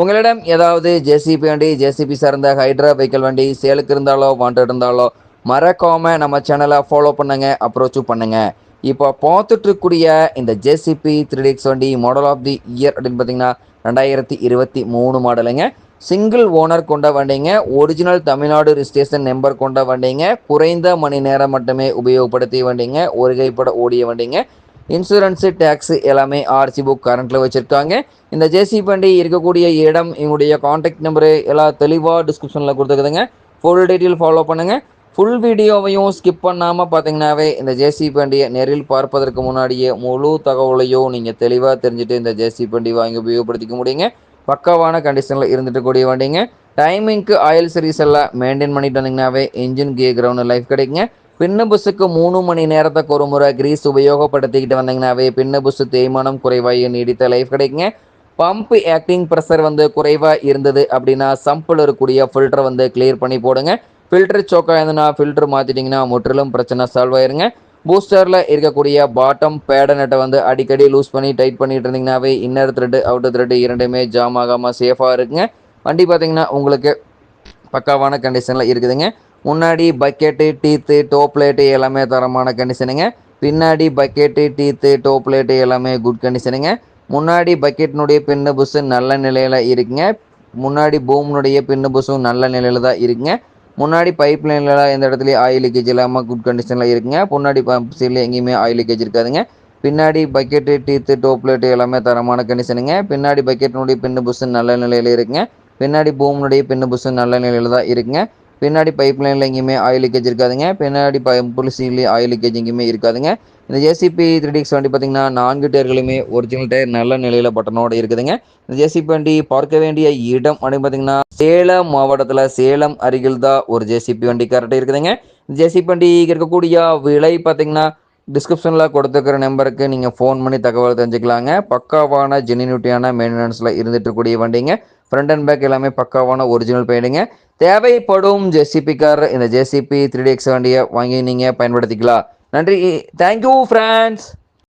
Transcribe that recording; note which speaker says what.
Speaker 1: உங்களிடம் ஏதாவது ஜேசிபி வண்டி ஜேசிபி சார்ந்த ஹைட்ரா வெஹிக்கிள் வண்டி சேலுக்கு இருந்தாலோ வாண்டட் இருந்தாலோ மறக்காம நம்ம சேனலை ஃபாலோ பண்ணுங்க அப்ரோச்சும் பண்ணுங்க. இப்போ பார்த்துட்ருக்கூடிய இந்த ஜேசிபி த்ரீ டிக்ஸ் வண்டி மாடல் ஆஃப் தி இயர் அப்படின்னு பார்த்தீங்கன்னா ரெண்டாயிரத்தி இருபத்தி மூணு மாடலுங்க சிங்கிள் ஓனர் கொண்ட வண்டிங்க. ஒரிஜினல் தமிழ்நாடு ரிஜிஸ்ட்ரேஷன் நம்பர் கொண்ட வண்டிங்க. குறைந்த மணி நேரம் மட்டுமே உபயோகப்படுத்திய வண்டிங்க. ஒரு கைப்பட ஓடிய வண்டிங்க. இன்சூரன்ஸு டேக்ஸு எல்லாமே ஆர்சி புக் கரண்ட்டில் வச்சுருக்காங்க. இந்த ஜேசி பண்டி இருக்கக்கூடிய இடம் எங்களுடைய காண்டாக்ட் நம்பரு எல்லாம் தெளிவாக டிஸ்கிரிப்ஷனில் கொடுத்துக்குதுங்க ஃபுல் டீட்டெயில் ஃபாலோ பண்ணுங்கள் ஃபுல் வீடியோவையும் ஸ்கிப் பண்ணாமல் பார்த்தீங்கன்னாவே இந்த ஜேசி பண்டியை நேரில் பார்ப்பதற்கு முன்னாடியே முழு தகவலையும் நீங்கள் தெளிவாக தெரிஞ்சுட்டு இந்த ஜேசி பண்டி வாங்கி உபயோகப்படுத்திக்க முடியுங்க. பக்காவான கண்டிஷனில் இருந்துட்டு கூடிய வண்டிங்க. டைமிங்க்கு ஆயில் சர்வீஸ் எல்லாம் மெயின்டைன் பண்ணிட்டு வந்தீங்கன்னாவே இன்ஜின் கே கிரவுண்ட் லைஃப் கிடைக்குங்க. பின்னு மூணு மணி நேரத்துக்கு ஒரு முறை கிரீஸ் உபயோகப்படுத்திக்கிட்டு வந்தீங்கன்னாவே பின்னு தேய்மானம் குறைவாக நீடித்த லைஃப் கிடைக்குங்க. பம்ப் ஆக்டிங் ப்ரெஷர் வந்து குறைவாக இருந்தது அப்படின்னா சம்பில் இருக்கக்கூடிய ஃபில்டரை வந்து கிளியர் பண்ணி போடுங்க. ஃபில்டர் சோக்காக இருந்ததுன்னா ஃபில்டர் மாற்றிட்டிங்கன்னா முற்றிலும் பிரச்சனை சால்வ் ஆயிருங்க. பூஸ்டரில் இருக்கக்கூடிய பாட்டம் பேடனட்டை வந்து அடிக்கடி லூஸ் பண்ணி டைட் பண்ணிட்டு இருந்தீங்கன்னாவே இன்னர் த்ரெட்டு அவுட்டர் த்ரெட்டு இரண்டுமே ஜாம் ஆகாமல் சேஃபாக இருக்குங்க. வண்டி பார்த்தீங்கன்னா உங்களுக்கு பக்காவான கண்டிஷனில் இருக்குதுங்க. முன்னாடி பக்கெட்டு டீத்து டோப்லேட்டு எல்லாமே தரமான கண்டிஷனுங்க பின்னாடி பக்கெட்டு டீத்து டோப்லேட்டு எல்லாமே குட் கண்டிஷனுங்க முன்னாடி பக்கெட்டினுடைய பின்னு புஸ்ஸு நல்ல நிலையில் இருக்குங்க. முன்னாடி பூம்னுடைய பின்னு புஸ்ஸும் நல்ல நிலையில் தான் இருக்குங்க. முன்னாடி பைப் லைனில் எந்த இடத்துலையும் ஆயில் லீக்கேஜ் இல்லாமல் குட் கண்டிஷனில் இருக்குங்க. முன்னாடி பம்ப் சைடில் எங்கேயுமே ஆயில் லீக்கேஜ் இருக்காதுங்க. பின்னாடி பக்கெட்டு டீத்து டோப்லேட்டு எல்லாமே தரமான கண்டிஷனுங்க பின்னாடி பக்கெட்டினுடைய பின்னு புஸ்ஸு நல்ல நிலையில் இருக்குங்க. பின்னாடி பூம்னுடைய பின்னு புஸ்ஸும் நல்ல நிலையில் தான் இருக்குங்க. பின்னாடி பைப் லைனில் எங்கேயுமே ஆயில் லீக்கேஜ் இருக்காதுங்க. பின்னாடி பம்பு சீட்லேயும் ஆயில் லீக்கேஜ் எங்கேயுமே இருக்காதுங்க. இந்த ஜேசிபி த்ரீ டிக்ஸ் வண்டி பார்த்தீங்கன்னா நான்கு டயர்களுமே ஒரிஜினல் டயர் நல்ல நிலையில் பட்டனோட இருக்குதுங்க. இந்த ஜேசிபி வண்டி பார்க்க வேண்டிய இடம் அப்படின்னு பார்த்தீங்கன்னா சேலம் மாவட்டத்தில் சேலம் அருகில் தான் ஒரு ஜேசிபி வண்டி கரெக்டாக இருக்குதுங்க. ஜேசிபி வண்டி இருக்கக்கூடிய விலை பார்த்தீங்கன்னா டிஸ்கிரிப்ஷனில் கொடுத்துருக்கிற நம்பருக்கு நீங்கள் ஃபோன் பண்ணி தகவல் தெரிஞ்சுக்கலாங்க. பக்காவான ஜெனினியூட்டியான மெயின்டெனன்ஸில் இருந்துட்டு இருக்கக்கூடிய வண்டிங்க. ஃப்ரண்ட் அண்ட் பேக் எல்லாமே பக்காவான ஒரிஜினல் பெயிண்டிங்க தேவைப்படும் ஜேசிபி கார் இந்த ஜேசிபி த்ரீ எக்ஸ் வண்டியை வாங்கி நீங்கள் பயன்படுத்திக்கலாம். நன்றி. Thank you friends